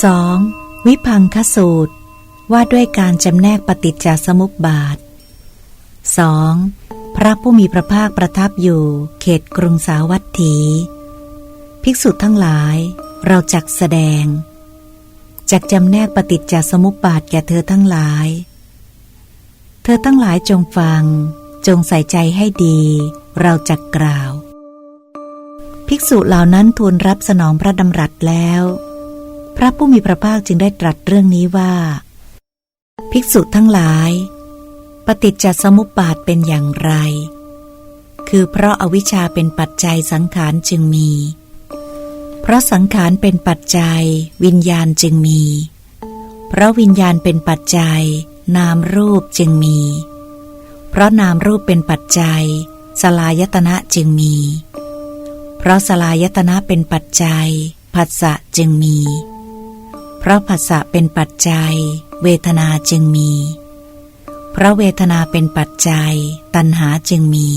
2. วิพังคสูตร ว่าด้วยการจำแนกปฏิจจสมุปบาท 2. พระผู้มีพระภาคประทับอยู่เขตกรุงสาวัตถี ภิกษุทั้งหลาย เราจักแสดง จักจำแนกปฏิจจสมุปบาทแก่เธอทั้งหลาย เธอทั้งหลายจงฟัง จงใส่ใจให้ดี เราจักกล่าว ภิกษุเหล่านั้นทูลรับสนองพระดำรัสแล้ว ระผู้มีพระภาคจึงได้ตรัสเรื่องนี้ว่า ภิกษุทั้งหลาย ปฏิจจสมุปบาทเป็นอย่างไร คือเพราะอาวิชชาเป็นปัจจัยสังขารจึงมี เพราะสังขารเป็นปัจจัย วิญญาณจึงมี เพราะวิญญาณเป็นปัจจัย นามรูปจึงมี เพราะนามรูปเป็นปัจจัย สลายตนะจึงมี เพราะสลายตนะเป็นปัจจัยผัสสะจึงมี เพราะผัสสะเป็นปัจจัย เวทนาจึงมี เพราะเวทนาเป็นปัจจัย ตัณหาจึงมี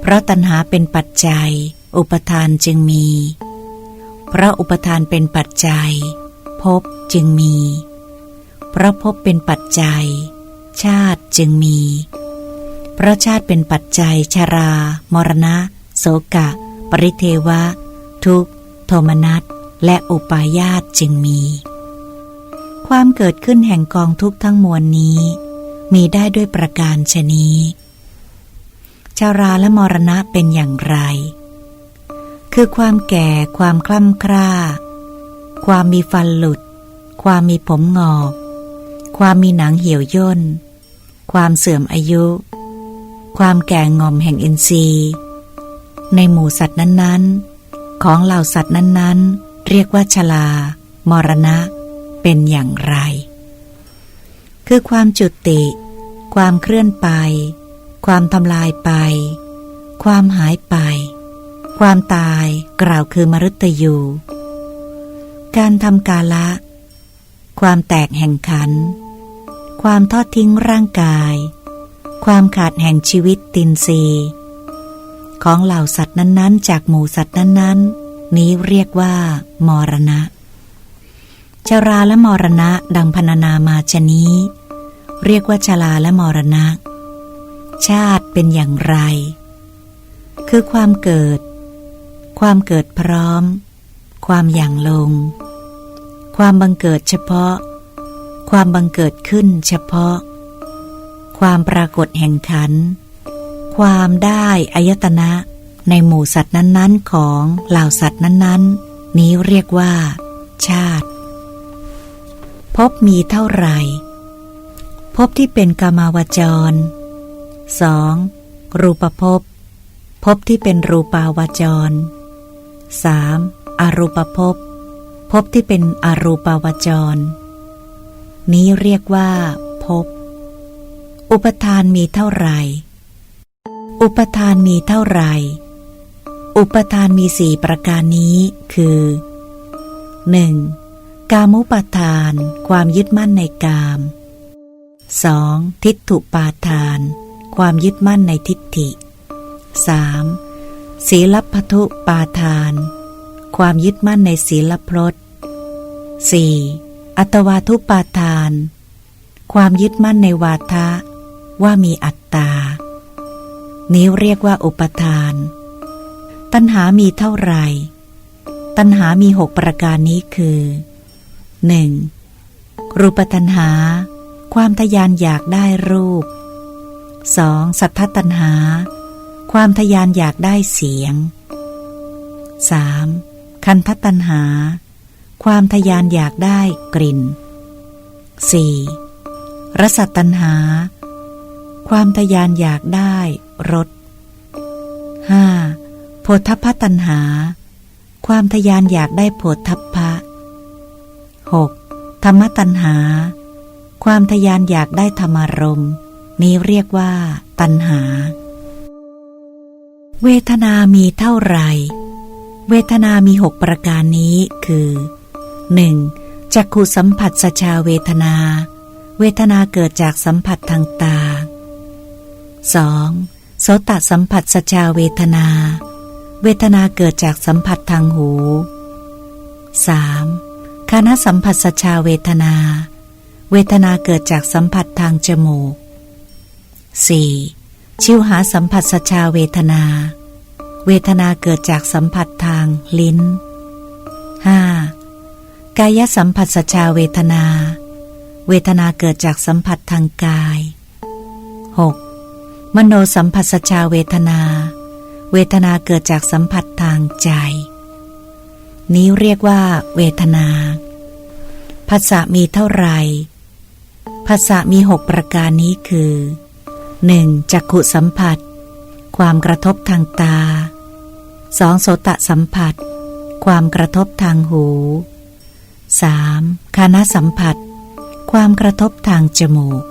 เพราะตัณหาเป็นปัจจัย อุปทานจึงมี เพราะอุปทานเป็นปัจจัยภพจึงมี เพราะภพเป็นปัจจัย ชาติจึงมี เพราะชาติเป็นปัจจัยชรา มรณะ โสกะ ปริเทวะ ทุกขโทมนัส และอุปาญาตจึงมี ความเกิดขึ้นแห่งกองทุกข์ทั้งมวลนี้ มีได้ด้วยประการชนี้ชาราและมรณะเป็นอย่างไร คือความแก่ ความคล่ำคร่า ความมีฟันหลุด ความมีผมงอก ความมีหนังเหี่ยวย่น ความเสื่อมอายุ ความแก่งอมแห่งอินทรีย์ ในหมู่สัตว์นั้นๆ ของเหล่าสัตว์นั้นๆ เรียกว่าชลา มรณะ เป็นอย่างไร คือความจุติ ความเคลื่อนไป ความทำลายไป ความหายไป ความตายกล่าวคือมรุตยู การทำกาละ ความแตกแห่งขัน ความทอดทิ้งร่างกาย ความขาดแห่งชีวิตตินซีของเหล่าสัตว์นั้น ๆ จากหมู่สัตว์นั้น ๆ นี้เรียกว่า มรณะ ชาราและมรณะดังพรรณนามาชนี้ เรียกว่าชาราและมรณะ ชาติเป็นอย่างไร คือความเกิด ความเกิดพร้อม ความอย่างลง ความบังเกิดเฉพาะ ความบังเกิดขึ้นเฉพาะ ความปรากฏแห่งขัน ความได้อายตนะ ในหมู่สัตว์นั้นๆ ของเหล่าสัตว์นั้นๆ นี้เรียกว่า ชาติ พบมีเท่าไหร่ พบที่เป็นกามาวจร 2. รูปภพพบที่เป็นรูปาวจร 3. อรูปภพพบที่เป็นอรูปาวจร นี้เรียกว่า พบ อุปทานมีเท่าไหร่ อุปทานมีเท่าไหร่ อุปทานมีสี่ประการนี้คือ 1. กามุปทาน ความยึดมั่นในกาม 2. ทิฏฐุปาทาน ความยึดมั่นในทิฏฐิ 3. ศีลพัทุปาทาน ความยึดมั่นในศีลพรต 4. อัตวาทุปาทาน ความยึดมั่นในวาทะ ว่ามีอัตตา นี้เรียกว่าอุปทาน ตัณหามีเท่าไหร่ ตัณหามีหกประการนี้คือ 1. รูปตัณหา ความทยานอยากได้รูป 2. สัทธตัณหา ความทยานอยากได้เสียง 3. คันธตัณหา ความทยานอยากได้กลิ่น 4. รสตัณหา ความทยานอยากได้รส 5. โพธพตัณหา ความทยานอยากได้โพธพะ 6. ธรรมตัณหา ความทยานอยากได้ธรรมารมนี้เรียกว่า ตัณหา เวทนามีเท่าไหร่ เวทนามีหกประการนี้คือ 1. จักขุสัมผัสสชาเวทนา เวทนาเกิดจากสัมผัสทางตา 2. โสตสัมผัสสชาเวทนา เวทนาเกิดจากสัมผัสทางหู 3. คาณะสัมผัสสชาเวทนา เวทนาเกิดจากสัมผัสทางจมูก 4. ชิวหาสัมผัสสชาเวทนา เวทนาเกิดจากสัมผัสทางลิ้น 5. กายสัมผัสสชาเวทนา เวทนาเกิดจากสัมผัสทางกาย 6. มโนสัมผัสสชาเวทนาเเวทนาเกิดจากสัมผัสทางใจ นี้เรียกว่า เวทนาภาษามีเท่าไหร่ภาษามีหกประการนี้คือ 1. จักขุสัมผัส ความกระทบทางตา 2. โสตสัมผัส ความกระทบทางหู 3. คานสัมผัส ความกระทบทางจมูก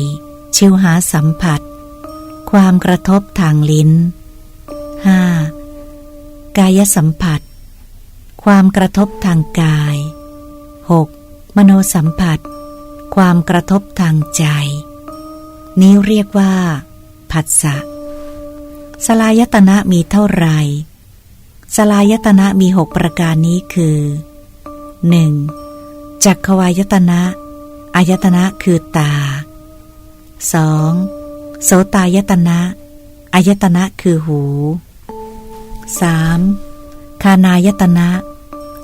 4. ชิวหาสัมผัส ความกระทบทางลิ้น 5. กายสัมผัส ความกระทบทางกาย 6. มโนสัมผัส ความกระทบทางใจ นี้เรียกว่า ผัสสะ สลายตนะมีเท่าไหร่สลายตนะมีหกประการนี้คือ 1. จักขวายตนะ อายตนะคือตา 2. โสตายตนะอายตนะคือหู 3. คานายตนะ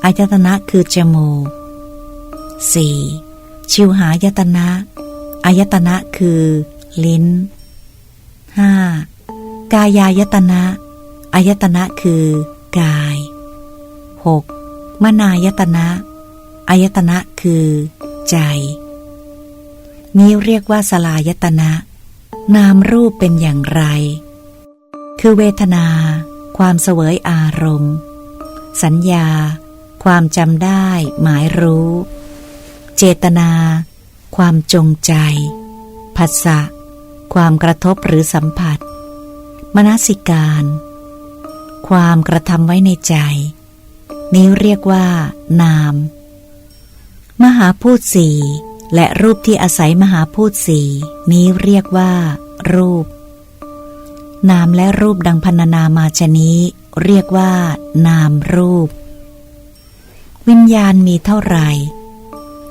อายตนะคือจมูก 4. ชิวหายตนะอายตนะคือ ลิ้น 5. กายายตนะอายตนะคือกาย 6. มนายตนะอายตนะคือ ใจ นี้เรียกว่าสลายตนะ นามรูปเป็นอย่างไร คือเวทนา ความเสวยอารมณ์ สัญญา ความจำได้ หมายรู้ เจตนา ความจงใจผัสสะความกระทบหรือสัมผัส มนสิการ ความกระทำไว้ในใจ นี้เรียกว่า นาม มหาพูดสี่ และรูปที่อาศัยมหาพูดสีนี้เรียกว่า รูป นามและรูปดังพันนามาชนี้เรียกว่า นามรูป วิญญาณมีเท่าไหร่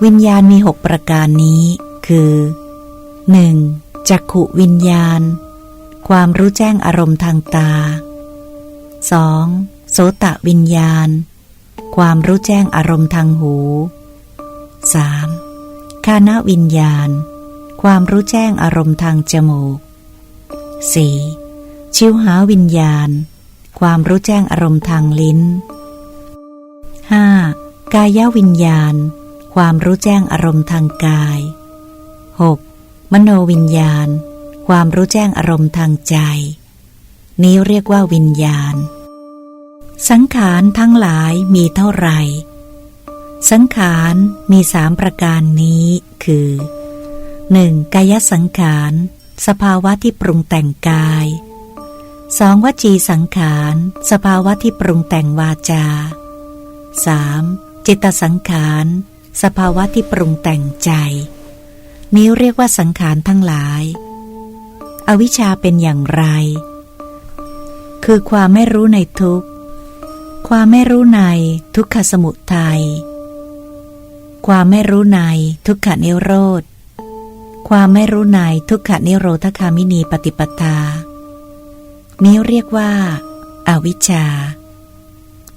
วิญญาณมีหกประการนี้คือ 1. จักขุวิญญาณ ความรู้แจ้งอารมณ์ทางตา 2. โสตะวิญญาณ ความรู้แจ้งอารมณ์ทางหู 3. คานวิญญาณ ความรู้แจ้งอารมณ์ทางจมูก 4. ชิวหาวิญญาณ ความรู้แจ้งอารมณ์ทางลิ้น 5. กายวิญญาณ ความรู้แจ้งอารมณ์ทางกาย 6. มโนวิญญาณ ความรู้แจ้งอารมณ์ทางใจ นี้เรียกว่าวิญญาณ สังขารทั้งหลายมีเท่าไหร่ สังขารมีสามประการนี้คือ 1. กายสังขาร สภาวะที่ปรุงแต่งกาย 2. วจีสังขาร สภาวะที่ปรุงแต่งวาจา 3. จิตสังขาร สภาวะที่ปรุงแต่งใจ นี้เรียกว่าสังขารทั้งหลาย อวิชชาเป็นอย่างไร คือความไม่รู้ในทุกข์ความไม่รู้ในทุกขสมุทัย ความไม่รู้ในทุกขนิโรธ ความไม่รู้ในทุกขนิโรธคามินีปฏิปทานี้เรียกว่าอาวิชชา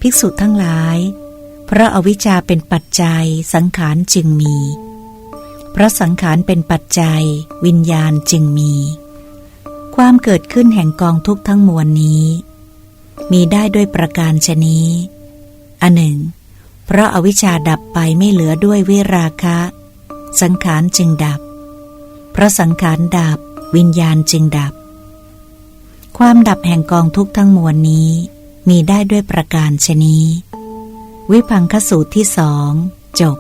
ภิกษุทั้งหลาย เพราะอาวิชชาเป็นปัจจัยสังขารจึงมี เพราะสังขารเป็นปัจจัย วิญญาณจึงมี ความเกิดขึ้นแห่งกองทุกข์ทั้งมวลนี้ มีได้ด้วยประการชนี้อันหนึ่ง เพราะอาวิชชาดับไปไม่เหลือด้วยวิราคะ สังขารจึงดับ เพราะสังขารดับวิญญาณจึงดับ ความดับแห่งกองทุกทั้งมวลนี้มีได้ด้วยประการชนี้วิพังคสูตรที่สองจบ